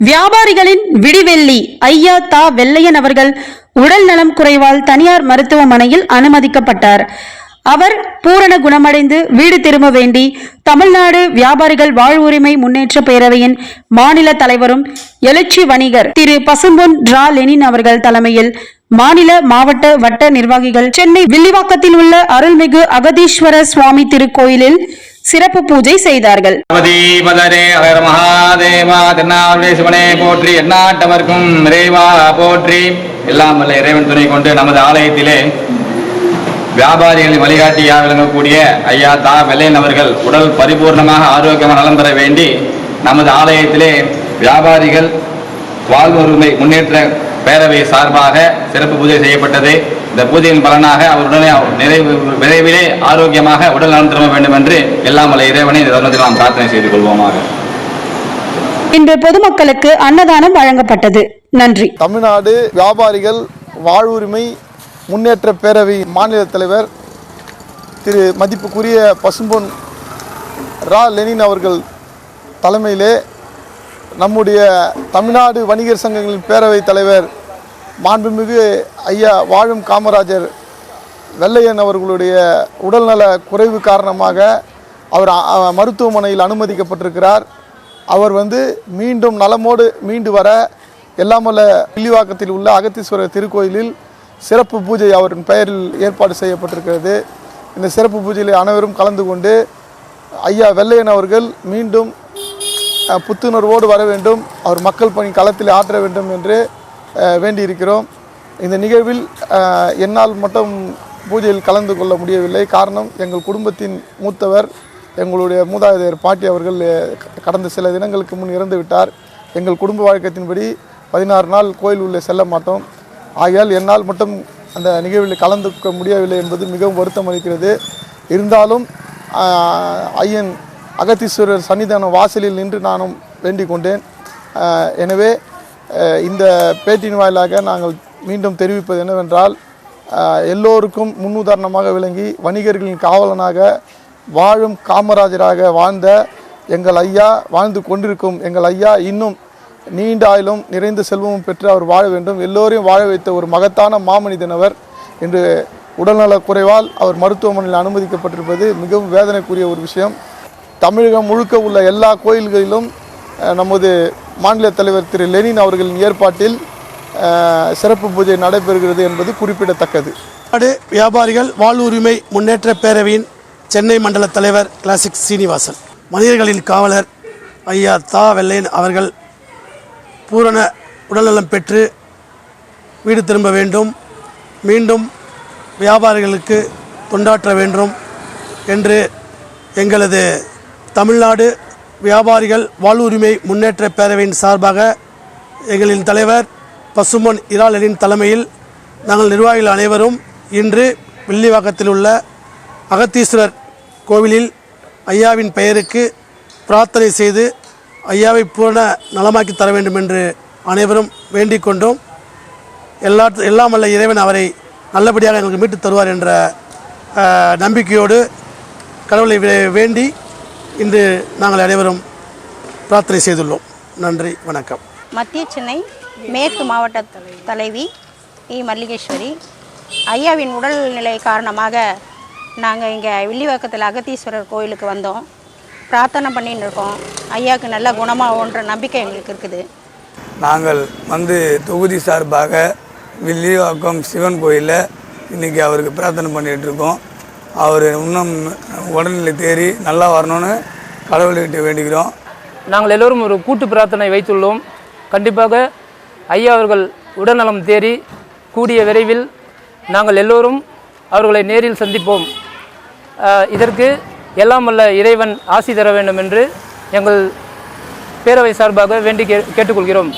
வியாபாரிகளின் விடிவெள்ளி ஐயா தா வெள்ளையன் அவர்கள் உடல் நலம் குறைவால் தனியார் மருத்துவமனையில் அனுமதிக்கப்பட்டார். அவர் பூரண குணமடைந்து வீடு திரும்ப வேண்டி தமிழ்நாடு வியாபாரிகள் வாழ்வுரிமை முன்னேற்ற பேரவையின் மாநில தலைவரும் எழுச்சி வணிகர் திரு பசும்பொன் ரா லெனின் அவர்கள் தலைமையில் மாநில மாவட்ட வட்ட நிர்வாகிகள் சென்னை வில்லிவாக்கத்தில் உள்ள அருள்மிகு அகதீஸ்வர சுவாமி திருக்கோயிலில் சிறப்பு பூஜை செய்தார்கள். மகாதேவா திருநாவலே சிவனே போற்றி எண்ணாட்டவர்க்கும் இறைவா போற்றி. எல்லாம் வல்ல இறைவன் துணை கொண்டு நமது ஆலயத்திலே வியாபாரிகளின் வழிகாட்டியாக விளங்கக்கூடிய ஐயா தா. வெள்ளையன் அவர்கள் உடல் பரிபூர்ணமாக ஆரோக்கியமாக நலம் பெற வேண்டி நமது ஆலயத்திலே வியாபாரிகள் வாழ்வுரிமை முன்னேற்ற பேரவை சார்பாக சிறப்பு பூஜை செய்யப்பட்டது. இந்த பூஜையின் பலனாக அவருடனே நிறைவு விரைவிலே ஆரோக்கியமாக உடல் நலம் திரும்ப வேண்டும் என்று எல்லாம் வல்ல இறைவனை இந்த தருணத்தில் நாம் பிரார்த்தனை செய்து கொள்வோமாக. இன்று பொதுமக்களுக்கு அன்னதானம் வழங்கப்பட்டது. நன்றி. தமிழ்நாடு வியாபாரிகள் வாழ்வுரிமை முன்னேற்ற பேரவை மாநில தலைவர் திரு மதிப்புக்குரிய பசும்பொன் ரா லெனின் அவர்கள் தலைமையிலே நம்முடைய தமிழ்நாடு வணிகர் சங்கங்களின் பேரவைத் தலைவர் மாண்புமிகு ஐயா வாழும் காமராஜர் வெள்ளையன் அவர்களுடைய உடல்நல குறைவு காரணமாக அவர் மருத்துவமனையில் அனுமதிக்கப்பட்டிருக்கிறார். அவர் வந்து மீண்டும் நலமோடு மீண்டு வர எல்லாமல்ல வில்லிவாக்கத்தில் உள்ள அகத்தீஸ்வரர் திருக்கோயிலில் சிறப்பு பூஜை அவரின் பெயரில் ஏற்பாடு செய்யப்பட்டிருக்கிறது. இந்த சிறப்பு பூஜையில் அனைவரும் கலந்து கொண்டு ஐயா வெள்ளையன் அவர்கள் மீண்டும் புத்துணர்வோடு வர வேண்டும். அவர் மக்கள் பணி களத்தில் ஆற்ற வேண்டும் என்று வேண்டியிருக்கிறோம். இந்த நிகழ்வில் என்னால் மட்டும் பூஜையில் கலந்து கொள்ள முடியவில்லை. காரணம் எங்கள் குடும்பத்தின் மூத்தவர் எங்களுடைய மூதாதையர் பாட்டி அவர்கள் கடந்த சில தினங்களுக்கு முன் இறந்து விட்டார். எங்கள் குடும்ப வழக்கத்தின்படி பதினாறு நாள் கோயில் உள்ளே செல்ல மாட்டோம். ஆகையால் என்னால் மட்டும் அந்த நிகழ்வில் கலந்துக்க முடியவில்லை என்பது மிகவும் வருத்தம் அளிக்கிறது. இருந்தாலும் ஐயன் அகத்தீஸ்வரர் சன்னிதான வாசலில் நின்று நானும் வேண்டிக் கொண்டேன். எனவே இந்த பேட்டியின் வாயிலாக நாங்கள் மீண்டும் தெரிவிப்பது என்னவென்றால் எல்லோருக்கும் முன்னுதாரணமாக விளங்கி வணிகர்களின் காவலனாக வாழும் காமராஜராக வாழ்ந்த எங்கள் ஐயா வாழ்ந்து கொண்டிருக்கும் எங்கள் ஐயா இன்னும் நீண்ட ஆயிலும் நிறைந்த செல்வமும் பெற்று அவர் வாழ வேண்டும். எல்லோரையும் வாழ வைத்த ஒரு மகத்தான மாமனிதனவர் என்று இன்று உடல்நலக் குறைவால் அவர் மருத்துவமனையில் அனுமதிக்கப்பட்டிருப்பது மிகவும் வேதனைக்குரிய ஒரு விஷயம். தமிழகம் முழுக்க உள்ள எல்லா கோயில்களிலும் நமது மாநில தலைவர் திரு லெனின் அவர்களின் ஏற்பாட்டில் சிறப்பு பூஜை நடைபெறுகிறது என்பது குறிப்பிடத்தக்கது. நாடு வியாபாரிகள் வாழ்வுரிமை முன்னேற்ற பேரவையின் சென்னை மண்டல தலைவர் கிளாசிக் சீனிவாசன் மனிதர்களின் காவலர் ஐயா தா வெள்ளையன் அவர்கள் பூரண உடல்நலம் பெற்று வீடு திரும்ப வேண்டும் மீண்டும் வியாபாரிகளுக்கு தொண்டாற்ற வேண்டும் என்று எங்களது தமிழ்நாடு வியாபாரிகள் வாழ்வுரிமை முன்னேற்ற பேரவையின் சார்பாக எங்களின் தலைவர் பசுமன் இராலனின் தலைமையில் நாங்கள் நிர்வாகிகள் அனைவரும் இன்று வில்லிவாக்கத்தில் உள்ள அகத்தீஸ்வரர் கோவிலில் ஐயாவின் பெயருக்கு பிரார்த்தனை செய்து ஐயாவை பூரண நலமாக்கி தர வேண்டும் என்று அனைவரும் வேண்டிக் கொண்டோம். எல்லா எல்லாம் வல்ல இறைவன் அவரை நல்லபடியாக எங்களுக்கு மீட்டு தருவார் என்ற நம்பிக்கையோடு கடவுளை வேண்டி இன்று நாங்கள் அனைவரும் பிரார்த்தனை செய்துள்ளோம். நன்றி வணக்கம். மத்திய சென்னை மேற்கு மாவட்ட தலைவி இ. மல்லிகேஸ்வரி. ஐயாவின் உடல்நிலை காரணமாக நாங்கள் இங்கே வில்லிவாக்கத்தில் அகத்தீஸ்வரர் கோயிலுக்கு வந்தோம். பிரார்த்தனை பண்ணின்னு இருக்கோம். ஐயாவுக்கு நல்ல குணமாகுன்ற நம்பிக்கை எங்களுக்கு இருக்குது. நாங்கள் வந்து தொகுதி சார்பாக வில்லிவாக்கம் சிவன் கோயிலில் இன்றைக்கி அவருக்கு பிரார்த்தனை பண்ணிகிட்டு இருக்கோம். அவர் இன்னும் உடல்நிலை தேறி நல்லா வரணும்னு கடவுள்கிட்ட வேண்டிக்கிறோம் நாங்கள் எல்லோரும் ஒரு கூட்டு பிரார்த்தனை வைத்துள்ளோம். கண்டிப்பாக ஐயா அவர்கள் உடல்நலம் தேறி கூடிய விரைவில் நாங்கள் எல்லோரும் அவர்களை நேரில் சந்திப்போம். இதற்கு எல்லாம் வல்ல இறைவன் ஆசி தர வேண்டும் என்று எங்கள் பேரவை சார்பாக வேண்டி கே கேட்டுக்கொள்கிறோம்.